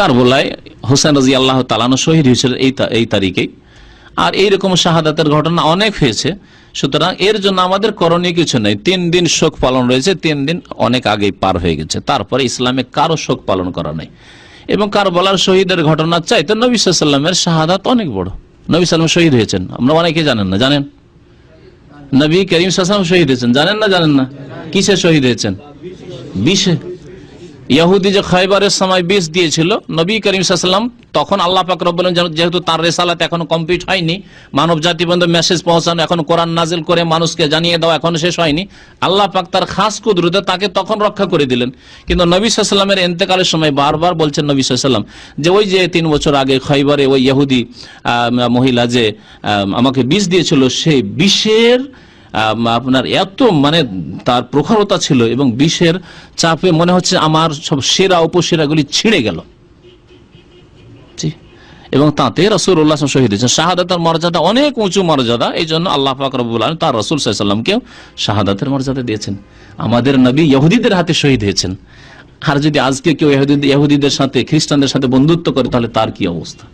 কারবলায় হোসেন রাজি আল্লাহ তালানো শহীদ হয়েছিল এই এই তারিখেই। আর এইরকম শাহাদাতের ঘটনা অনেক হয়েছে। সুতরাং এর জন্য আমাদের করণীয় কিছু নেই। তিন দিন শোক পালন রয়েছে, তিন দিন অনেক আগেই পার হয়ে গেছে। তারপরে ইসলামে কারও শোক পালন করা নেই। এবং কারবলার শহীদের ঘটনা চাইতে নবী সাল্লামের শাহাদাত অনেক বড়। নবী সাল্লাম শহীদ হয়েছেন। আমরা অনেকে জানেন না। জানেন? নবী করিম সাল্লাম শহীদ হয়েছেন। জানেন না? জানেন না? কিসে শহীদ হয়েছেন? বিশে। ইহুদি যে খয়বারের সময় বিষ দিয়েছিল, নবী করিম সাল্লাম তখন আল্লাহ পাক আলামিন যেহেতু তার রেসালাত এখনও কমপ্লিট হয়নি, মানব জাতি বন্ধু মেসেজ পৌঁছানো, এখন কোরআন নাজিল করে মানুষকে জানিয়ে দেওয়া এখনও শেষ হয়নি, আল্লাহ পাক তার খাস কুদরতে তাকে তখন রক্ষা করে দিলেন। কিন্তু নবী সাল্লামের এন্তেকালের সময় বারবার বলছেন নবী সাল্লাম যে ওই যে তিন বছর আগে খয়বারে ওই ইহুদি মহিলা যে আমাকে বিষ দিয়েছিল সেই বিষের আপনার এত মানে তার প্রখরতা ছিল এবং বিষের চাপে মনে হচ্ছে আমার সব সেরা, উপসেরাগুলি ছিঁড়ে গেল। এবং তাতে রসুল উল্লাহ শহীদ হয়েছেন। শাহাদাতের মর্যাদা অনেক উঁচু মর্যাদা, এই জন্য আল্লাহ পাক রব্বুল আলম তার রসুল সাল্লামকেও শাহাদাতের মর্যাদা দিয়েছেন। আমাদের নবী ইহুদিদের হাতে শহীদ হয়েছেন। আর যদি আজকে কেউ ইহুদি- ইহুদিদের সাথে, খ্রিস্টানদের সাথে বন্ধুত্ব করে, তাহলে তার কি অবস্থা?